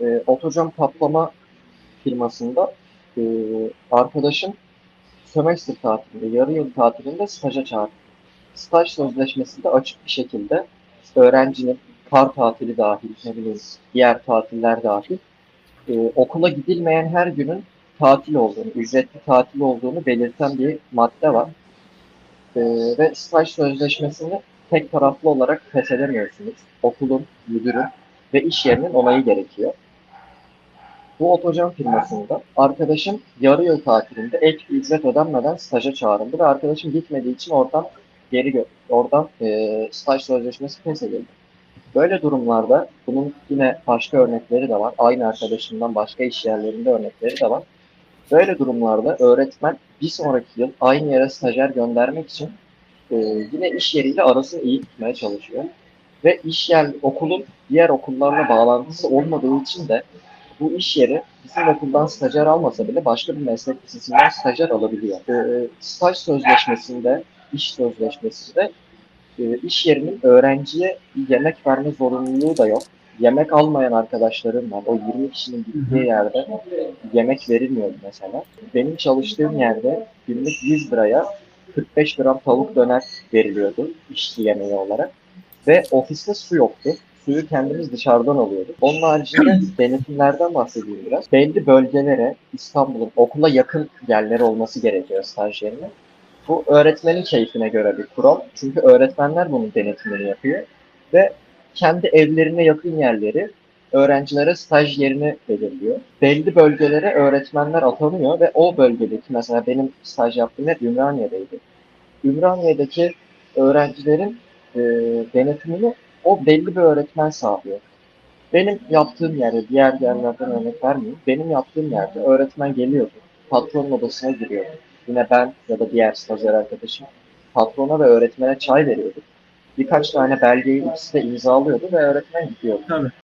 e, otocan patlama firmasında e, arkadaşım sömestr tatilinde, yarı yıl tatilinde staja çağırdı. Staj sözleşmesinde açık bir şekilde öğrencinin kar tatili dahil, ne bileyim diğer tatiller dahil e, okula gidilmeyen her günün tatil olduğunu, ücretli tatil olduğunu belirten bir madde var. E, ve staj sözleşmesini tek taraflı olarak feshedemiyorsunuz. Okulun, müdürün ve iş yerinin onayı gerekiyor. Bu otocan firmasında arkadaşım yarı yıl tatilinde ek ücret ödenmeden staja çağrıldı ve arkadaşım gitmediği için oradan geri oradan e, staj sözleşmesi feshedildi. Böyle durumlarda bunun yine başka örnekleri de var. Aynı arkadaşımdan başka iş yerlerinde örnekleri de var. Böyle durumlarda öğretmen bir sonraki yıl aynı yere stajyer göndermek için e, yine iş yeriyle arasını iyi tutmaya çalışıyor. Ve iş yer okulun diğer okullarla bağlantısı olmadığı için de bu iş yeri bizim okuldan stajyer almasa bile başka bir meslek lisesinden stajyer alabiliyor. E, staj sözleşmesinde, iş sözleşmesinde e, iş yerinin öğrenciye yemek verme zorunluluğu da yok. Yemek almayan arkadaşlarım var. O 20 kişinin gittiği yerde yemek verilmiyordu mesela. Benim çalıştığım yerde günlük 100 liraya 45 gram tavuk döner veriliyordu işçi yemeği olarak. Ve ofiste su yoktu. Suyu kendimiz dışarıdan alıyorduk. Onun haricinde denetimlerden bahsedeyim biraz. Belli bölgelere İstanbul'un okula yakın yerler olması gerekiyor stajyerinin. Bu öğretmenin keyfine göre bir kural. Çünkü öğretmenler bunun denetimini yapıyor. Ve kendi evlerine yakın yerleri öğrencilere staj yerini belirliyor. Belli bölgelere öğretmenler atanıyor ve o bölgedeki mesela benim staj yaptığım yer Ümraniye'deydi. Ümraniye'deki öğrencilerin e, denetimini o belli bir öğretmen sağlıyor. Benim yaptığım yerde, diğer yerlerden örnek vermeyeyim. Benim yaptığım yerde öğretmen geliyordu. Patronun odasına giriyordu. Yine ben ya da diğer stajyer arkadaşım patrona ve öğretmene çay veriyorduk. Birkaç tane belgeyi ikisi de imzalıyordu ve öğretmen gidiyordu. Tabii.